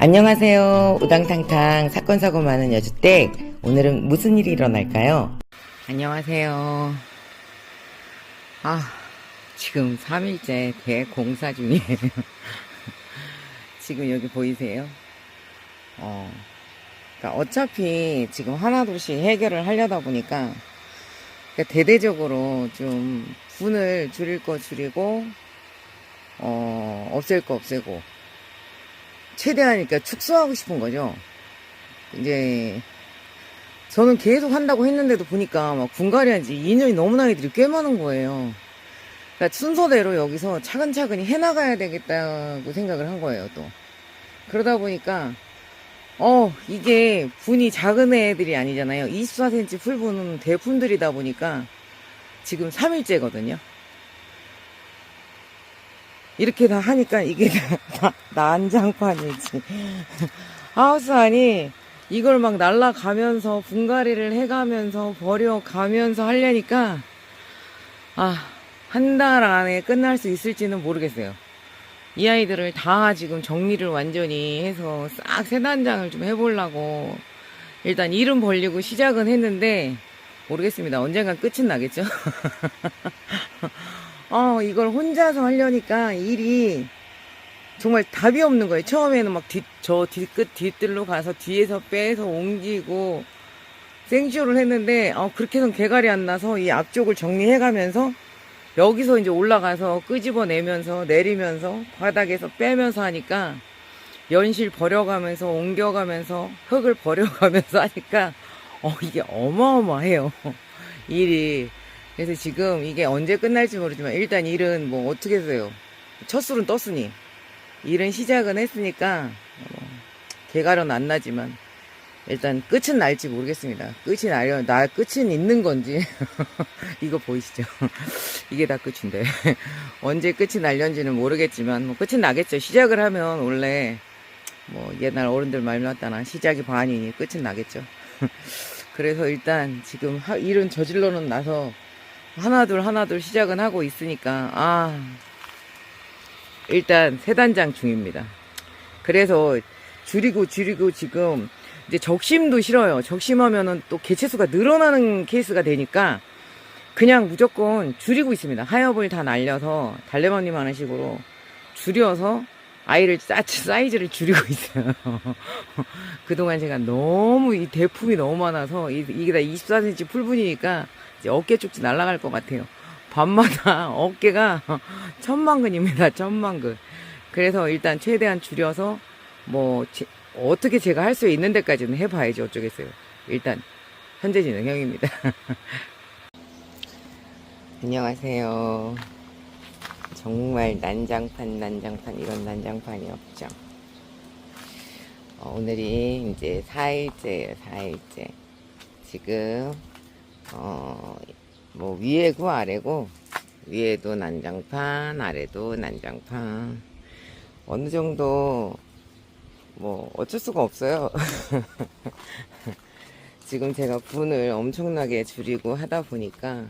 안녕하세요. 우당탕탕 사건 사고 많은 여주댁. 오늘은 무슨 일이 일어날까요? 안녕하세요. 아, 지금 3일째 대공사 중이에요. 지금 여기 보이세요? 어, 그러니까 어차피 지금 하나둘씩 해결을 하려다 보니까 그러니까 대대적으로 좀 분을 줄일 거 줄이고 어, 없앨 거 없애고 최대한 그러니까 축소하고 싶은 거죠. 이제 저는 계속 한다고 했는데도 보니까 막 분갈이 한 지 2년이 넘은 아이들이 꽤 많은 거예요. 그러니까 순서대로 여기서 차근차근히 해나가야 되겠다고 생각을 한 거예요, 또. 그러다 보니까, 어, 이게 분이 작은 애들이 아니잖아요. 24cm 풀분은 대품들이다 보니까 지금 3일째거든요. 이렇게 다 하니까 이게 다, 다 난장판이지. 하우스 안이 이걸 막 날라가면서 분갈이를 해가면서 버려가면서 하려니까 아, 한 달 안에 끝날 수 있을지는 모르겠어요. 이 아이들을 다 지금 정리를 완전히 해서 싹 세단장을 좀 해보려고 일단 이름 벌리고 시작은 했는데 모르겠습니다. 언젠간 끝은 나겠죠? 어, 이걸 혼자서 하려니까 일이 정말 답이 없는 거예요. 처음에는 막 뒤, 저 뒤끝 뒤뜰로 가서 뒤에서 빼서 옮기고 생쇼를 했는데, 어, 그렇게 해서 개갈이 안 나서 이 앞쪽을 정리해 가면서 여기서 이제 올라가서 끄집어내면서 내리면서 바닥에서 빼면서 하니까 연실 버려가면서 옮겨가면서 흙을 버려가면서 하니까 어, 이게 어마어마해요. 일이. 그래서 지금 이게 언제 끝날지 모르지만 일단 일은 뭐 어떻게 해서요. 첫 술은 떴으니 일은 시작은 했으니까 어, 개가려는 안 나지만 일단 끝은 날지 모르겠습니다. 끝이 나려 나 끝은 있는 건지 이거 보이시죠? 이게 다 끝인데 언제 끝이 날련지는 모르겠지만 뭐 끝은 나겠죠. 시작을 하면 원래 뭐 옛날 어른들 말 맞다나 시작이 반이니 끝은 나겠죠. 그래서 일단 지금 하- 일은 저질러는 나서 하나둘 하나둘 시작은 하고 있으니까 아 일단 세 단장 중입니다. 그래서 줄이고 줄이고 지금 이제 적심도 싫어요. 적심하면은 또 개체수가 늘어나는 케이스가 되니까 그냥 무조건 줄이고 있습니다. 하엽을 다 날려서 달래마님 하는 식으로 줄여서 아이를 사, 사이즈를 줄이고 있어요. 그동안 제가 너무 이 대품이 너무 많아서 이, 이게 다 24cm 풀분이니까 어깨 쪽지 날아갈 것 같아요. 밤마다 어깨가 천만근입니다. 천만근. 그래서 일단 최대한 줄여서 뭐 제- 어떻게 제가 할 수 있는 데까지는 해봐야지 어쩌겠어요. 일단 현재 진행형입니다. 안녕하세요. 정말 난장판 난장판 이런 난장판이 없죠. 어, 오늘이 이제 4일째예요. 4일째. 지금 어, 뭐 위에고 아래고 위에도 난장판 아래도 난장판 어느 정도 뭐 어쩔 수가 없어요. 지금 제가 분을 엄청나게 줄이고 하다 보니까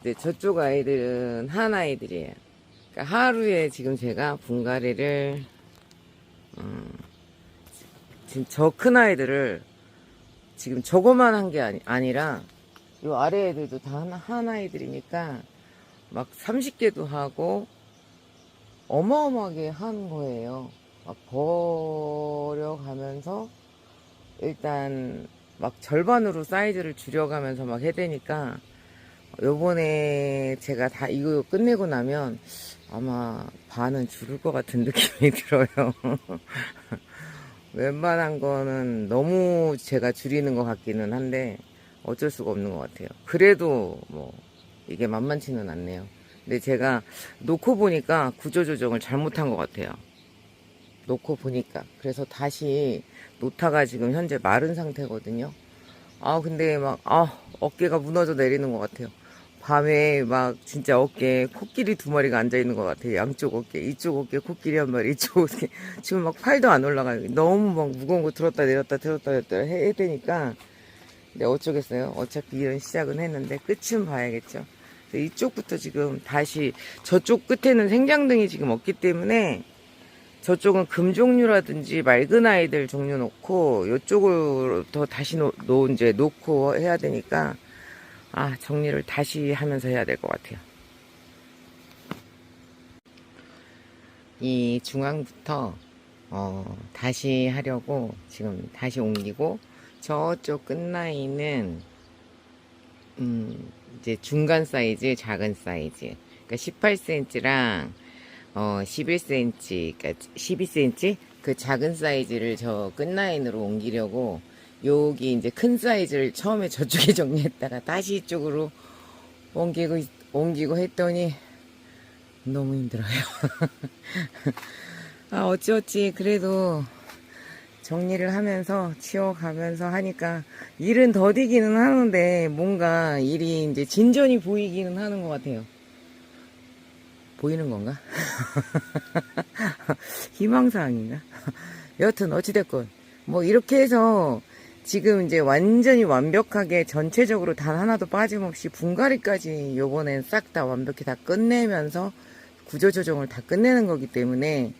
이제 저쪽 아이들은 한 아이들이에요. 그러니까 하루에 지금 제가 분갈이를 음, 지금 저 큰 아이들을 지금 저거만 한 게 아니, 아니라 요 아래 애들도 다 하나, 한 아이들이니까 막 30개도 하고 어마어마하게 한 거예요. 막 버려가면서 일단 막 절반으로 사이즈를 줄여가면서 막 해대니까 요번에 제가 다 이거 끝내고 나면 아마 반은 줄을 것 같은 느낌이 들어요. 웬만한 거는 너무 제가 줄이는 것 같기는 한데 어쩔 수가 없는 것 같아요. 그래도 뭐 이게 만만치는 않네요. 근데 제가 놓고 보니까 구조조정을 잘못한 것 같아요. 놓고 보니까. 그래서 다시 놓다가 지금 현재 마른 상태거든요. 아, 근데 막, 아, 어깨가 무너져 내리는 것 같아요. 밤에 막 진짜 어깨에 코끼리 두 마리가 앉아 있는 것 같아요. 양쪽 어깨, 이쪽 어깨 코끼리 한 마리, 이쪽 어깨. 지금 막 팔도 안 올라가요. 너무 막 무거운 거 들었다 내렸다 들었다 내렸다 해야 되니까. 근데 어쩌겠어요. 어차피 이런 시작은 했는데 끝은 봐야겠죠. 이쪽부터 지금 다시 저쪽 끝에는 생장등이 지금 없기 때문에 저쪽은 금 종류라든지 맑은 아이들 종류 놓고 요쪽으로 더 다시 놓, 놓 이제 놓고 해야 되니까 아 정리를 다시 하면서 해야 될 것 같아요. 이 중앙부터 어, 다시 하려고 지금 다시 옮기고 저쪽 끝라인은 음, 이제 중간 사이즈, 작은 사이즈. 그러니까 18cm랑 어, 11cm, 그러니까 12cm 그 작은 사이즈를 저 끝라인으로 옮기려고 여기 이제 큰 사이즈를 처음에 저쪽에 정리했다가 다시 이쪽으로 옮기고 있- 옮기고 했더니 너무 힘들어요. 아 어찌어찌 그래도 정리를 하면서 치워가면서 하니까 일은 더디기는 하는데 뭔가 일이 이제 진전이 보이기는 하는 것 같아요. 보이는 건가? 희망사항인가? 여튼 어찌됐건 뭐 이렇게 해서 지금 이제 완전히 완벽하게 전체적으로 단 하나도 빠짐없이 분갈이까지 요번엔 싹 다 완벽히 다 끝내면서 구조 조정을 다 끝내는 거기 때문에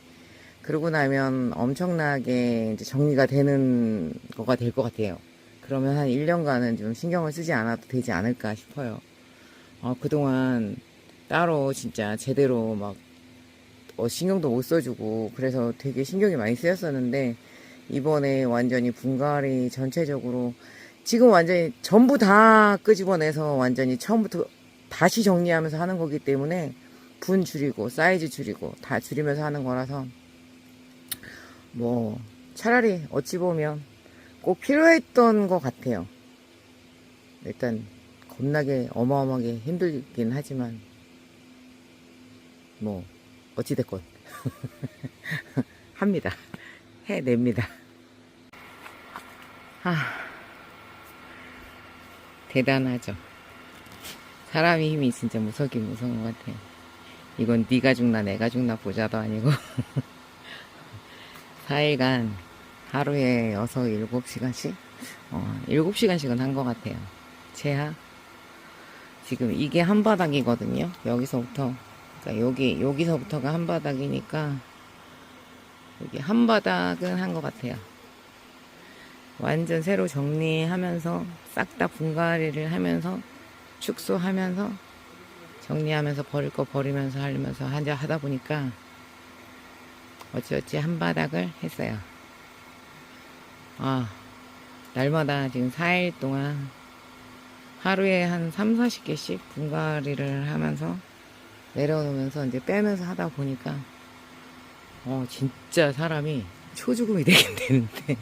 그러고 나면 엄청나게 이제 정리가 되는 거가 될 것 같아요. 그러면 한 1년간은 좀 신경을 쓰지 않아도 되지 않을까 싶어요. 어, 그동안 따로 진짜 제대로 막 어, 신경도 못 써주고 그래서 되게 신경이 많이 쓰였었는데 이번에 완전히 분갈이 전체적으로 지금 완전히 전부 다 끄집어내서 완전히 처음부터 다시 정리하면서 하는 거기 때문에 분 줄이고 사이즈 줄이고 다 줄이면서 하는 거라서 뭐 차라리 어찌 보면 꼭 필요했던 것 같아요. 일단 겁나게 어마어마하게 힘들긴 하지만 뭐 어찌됐건 합니다. 해냅니다. 아 대단하죠. 사람의 힘이 진짜 무섭긴 무서운 것 같아요. 이건 네가 죽나 내가 죽나 보자도 아니고 4일간 하루에 6, 7시간씩? 어, 7시간씩은 한 것 같아요. 제하. 지금 이게 한 바닥이거든요. 여기서부터. 그러니까 여기, 여기서부터가 한 바닥이니까 여기 한 바닥은 한 것 같아요. 완전 새로 정리하면서 싹 다 분갈이를 하면서 축소하면서 정리하면서 버릴 거 버리면서 하면서 하다 보니까 어찌어찌 한 바닥을 했어요. 아, 날마다 지금 4일 동안 하루에 한 3, 40개씩 분갈이를 하면서 내려놓으면서 이제 빼면서 하다 보니까 어, 진짜 사람이 초죽음이 되긴 되는데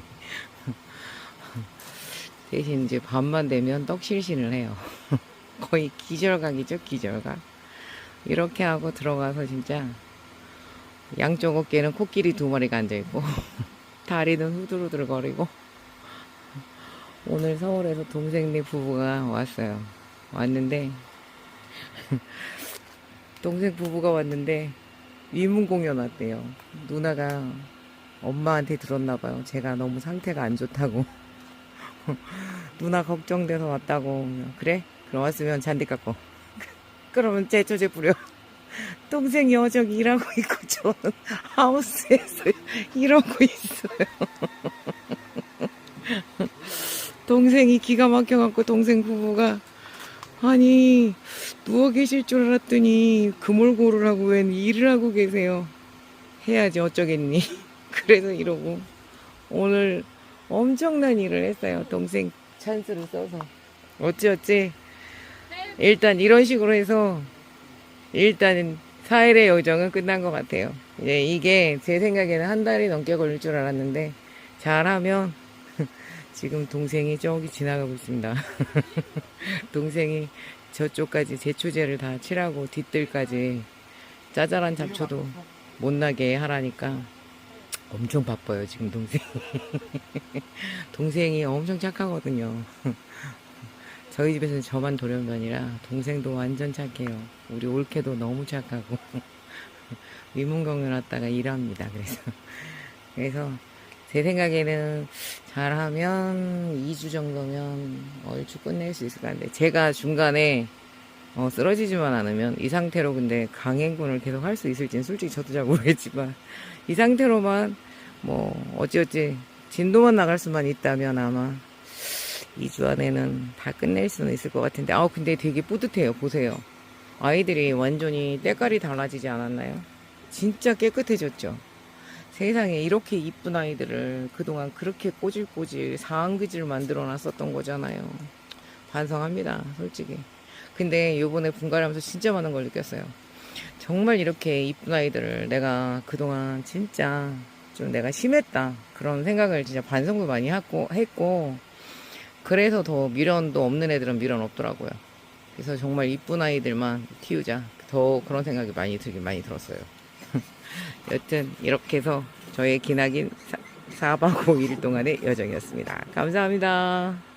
대신 이제 밤만 되면 떡실신을 해요. 거의 기절각이죠, 기절각. 이렇게 하고 들어가서 진짜 양쪽 어깨는 코끼리 두 마리가 앉아있고 다리는 후들후들 거리고 오늘 서울에서 동생네 부부가 왔어요. 왔는데 동생 부부가 왔는데 위문 공연 왔대요. 누나가 엄마한테 들었나 봐요. 제가 너무 상태가 안 좋다고. 누나 걱정돼서 왔다고. 그래? 그럼 왔으면 잔디 깎고. 그러면 제초제 부려. 동생이 어저기 일하고 있고 저는 하우스에서 일하고 있어요. 동생이 기가 막혀갖고 동생 부부가 아니 누워 계실 줄 알았더니 그물고를 하고 웬 일을 하고 계세요. 해야지 어쩌겠니. 그래서 이러고 오늘 엄청난 일을 했어요. 동생 찬스를 써서 어찌어찌 일단 이런 식으로 해서 일단은 4일의 여정은 끝난 것 같아요. 이제 이게 제 생각에는 한 달이 넘게 걸릴 줄 알았는데 잘하면 지금 동생이 저기 지나가고 있습니다. 동생이 저쪽까지 제초제를 다 칠하고 뒷뜰까지 짜잘한 잡초도 못 나게 하라니까 엄청 바빠요 지금 동생이. 동생이 엄청 착하거든요. 저희 집에서는 저만 돌연변이라 동생도 완전 착해요. 우리 올케도 너무 착하고 위문공연 왔다가 일합니다. 그래서 그래서 제 생각에는 잘하면 2주 정도면 얼추 끝낼 수 있을 것 같은데 제가 중간에 어, 쓰러지지만 않으면 이 상태로 근데 강행군을 계속 할 수 있을지는 솔직히 저도 잘 모르겠지만 이 상태로만 뭐 어찌어찌 진도만 나갈 수만 있다면 아마 2주 안에는 다 끝낼 수는 있을 것 같은데. 아 근데 되게 뿌듯해요. 보세요. 아이들이 완전히 때깔이 달라지지 않았나요? 진짜 깨끗해졌죠. 세상에 이렇게 이쁜 아이들을 그동안 그렇게 꼬질꼬질 상황그지를 만들어 놨었던 거잖아요. 반성합니다 솔직히. 근데 요번에 분갈이하면서 진짜 많은 걸 느꼈어요. 정말 이렇게 이쁜 아이들을 내가 그동안 진짜 좀 내가 심했다. 그런 생각을 진짜 반성도 많이 하고 했고 그래서 더 미련도 없는 애들은 미련 없더라고요. 그래서 정말 이쁜 아이들만 키우자. 더 그런 생각이 많이 들긴 많이 들었어요. 여튼 이렇게 해서 저의 기나긴 4박 5일 동안의 여정이었습니다. 감사합니다.